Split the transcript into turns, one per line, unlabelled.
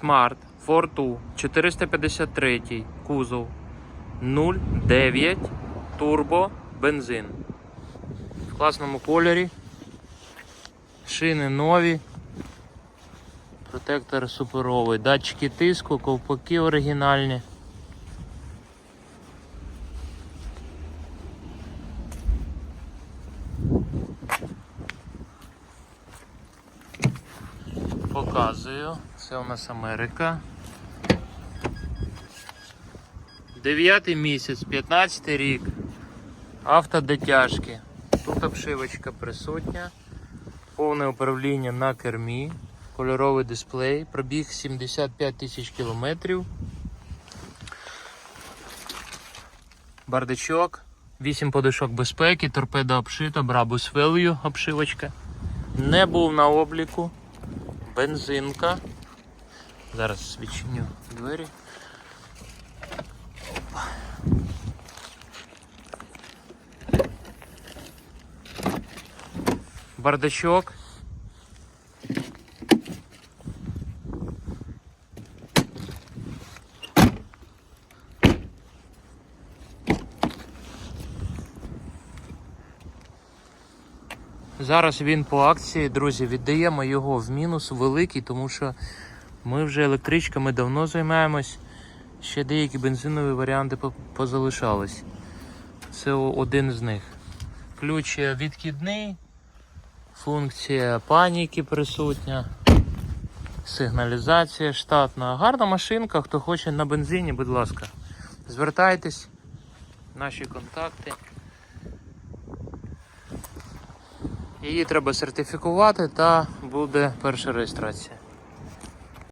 Smart Fortwo 453 кузов 0,9 турбо бензин. В класному кольорі. Шини нові. Протектор суперовий. Датчики тиску, ковпаки оригінальні. Показую. Це у нас Америка. Дев'ятий місяць, 15 рік. Автодитяжки. Тут обшивочка присутня. Повне управління на кермі. Кольоровий дисплей. Пробіг 75 тисяч кілометрів. Бардачок. 8 подушок безпеки, торпеда обшита, Brabus Value обшивочка. Не був на обліку. Бензинка. Зараз відчиню двері. Опа. Бардачок. Зараз він по акції, друзі, віддаємо його в мінус великий, тому що ми вже електричками давно займаємось. Ще деякі бензинові варіанти позалишались. Це один з них. Ключ відкидний, функція паніки присутня, сигналізація штатна. Гарна машинка, хто хоче на бензині, будь ласка, звертайтесь, наші контакти. Її треба сертифікувати та буде перша реєстрація.